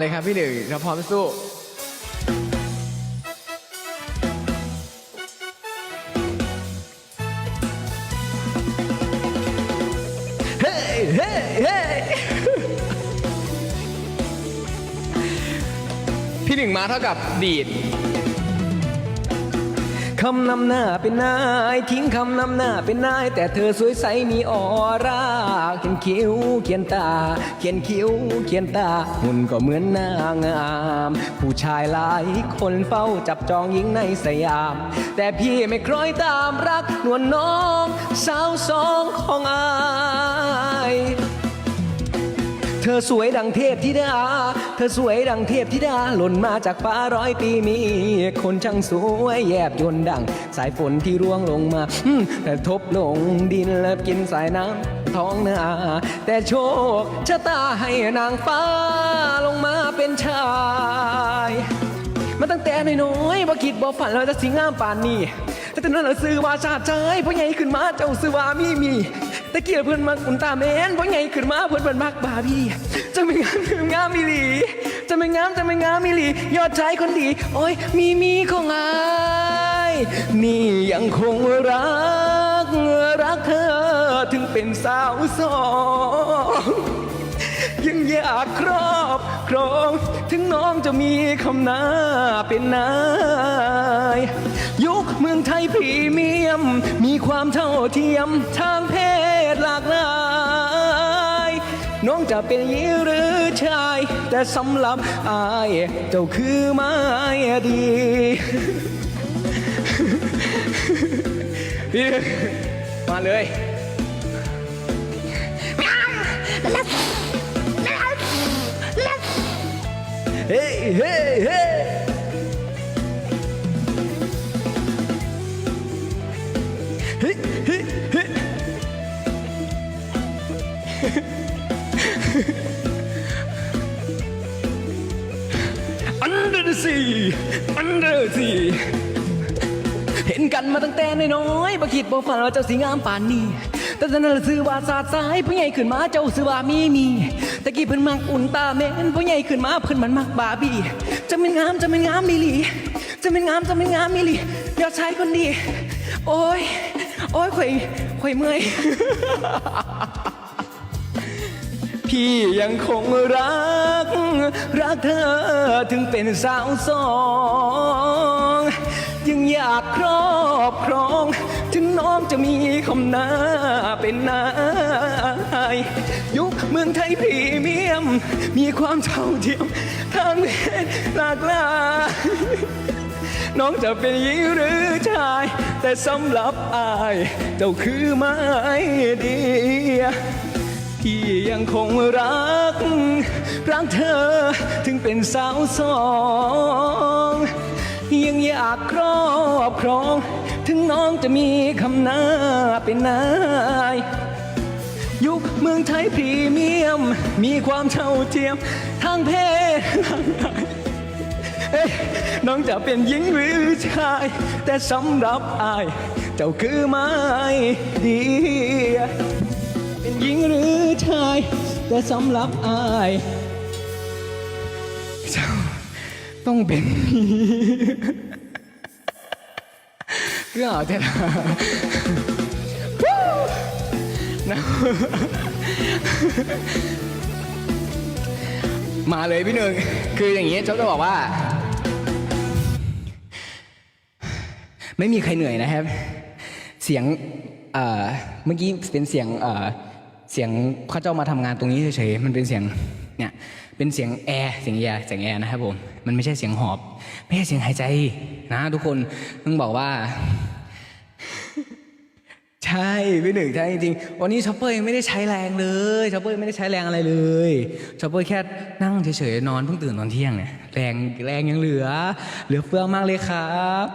เลยครับพี่หนึ่งเราพร้อมสู้เฮ้ยเฮ้ยเฮ้ยพี่หนึ่งมาเท่ากับดีดคำนำหน้าเป็นนาย ทิ้งคำนำหน้าเป็นนาย แต่เธอสวยใสมีออร่าเคิ้วเขียนตา เขียนคิ้วเขียนตาหุ่นก็เหมือนนางงาม ผู้ชายหลายคนเฝ้าจับจองหญิงในสยาม แต่พี่ไม่คล้อยตามรักนวลน้อง สาวสองของอายเธอสวยดังเทพธิดา เธอสวยดังเทพธิดา หล่นมาจากฟ้าร้อยปีมี คนช่างสวยแยบยนดัง สายฝนที่ร่วงลงมาอืมแต่ทบลงดินแล้วกินสายน้ำ ท้องนาแต่โชคชะตาให้นางฟ้าลงมาเป็นชาย มาตั้งแต่น้อยๆบ่คิดบ่ฝันเราจะสิงงามป่านนี้แต่ตอนนั้นเราซื้อว่าชาติใจเพราะใหญ่ขึ้นมาเจ้าซื้อว่ามีมีแต่เกี่ยวเพื่อนมักอุนตาแมนเพราะใหญ่ขึ้นมาเพื่อนเพื่อนมักบาร์บี้จะไม่งามคืองามมิลี จะไม่งามจะไม่งามมิลี ยอดชายคนดี โอ้ยมีมีของอายนี่ยังคงรักรักเธอ เป็นสาวสองยังอยากครอบครองถึงน้องจะมีคำหน้าเป็นนาย ยุคเมืองไทยพรีเมียม มีความเท่าเทียมทางเพศหลากหลายน้องจะเป็นหญิงหรือชาย แต่สำหรับอายเจ้าคือไม้ดี พี่มาเลย เฮ้เฮ้เฮ้เฮ้เฮ้เฮ้ Under the sea Under the sea เห็นกันมาตั้งแต่น้อยๆบ่คิดบ่ฝันว่าเจ้าสิงามป่านนี้ แต่ตอนนั้นเราซื้อว่าสาดสายผู้ใหญ่ขึ้นมาเจ้าซื้อว่ามีมีตะกี้เพิ่นมักอุ่นตาแม่นผู้ใหญ่ขึ้นมาเพิ่นมันมักบาร์บี้จะเป็นงามจะเป็นงามมิลี จะเป็นงามจะเป็นงามมิลียอดชายคนดี โอ้ยโอ้ยข่อยข่อยเมื่อยพี่ยังคงรัก รักเธอถึงเป็นสาวสอง ยังอยากครอบครอง ถึงน้องจะมีคำหน้าเป็นนายยุคเมืองไทยพรีเมียม มีความเท่าเทียมทางเพศหลากหลายน้องจะเป็นหญิงหรือชาย แต่สำหรับอายเจ้าคือไม้เดียพี่ยังคงรัก รักเธอถึงเป็นสาวสอง ยังอยากครอบครอง ถึงน้องจะมีคำหน้าเป็นนาย ยุคเมืองไทยพรีเมียม มีความเท่าเทียมทางเพศหลากหลายเอ๊น้องจะเป็นหญิงหรือชาย แต่สำหรับอาย เจ้าคือไม้ดี เป็นหญิงหรือชาย แต่สำหรับอายเจ้า ต้องเป็นเพื่อเอาแต่ละนะมาเลยพี่หนึ่งคืออย่างนี้ชอบจะบอกว่า ไม่มีใครเหนื่อยนะครับ เสียงเมื่อกี้เป็นเสียงเสียงข้าเจ้ามาทำงานตรงนี้เฉยๆมันเป็นเสียง เนี่ยเป็นเสียงแอร์เสียงแอร์เสียงแอร์นะครับผมมันไม่ใช่เสียงหอบ ไม่ใช่เสียงหายใจนะทุกคนต้องบอกว่า ใช่พี่หนึ่งใช่จริงวันนี้ช็อปเปอร์ยังไม่ได้ใช้แรงเลยช็อปเปอร์ไม่ได้ใช้แรงอะไรเลยช็อปเปอร์แค่นั่งเฉยๆนอนเพิ่งตื่นตอนเที่ยงเนี่ยแรงแรงยังเหลือ เหลือเฟือมากเลยครับ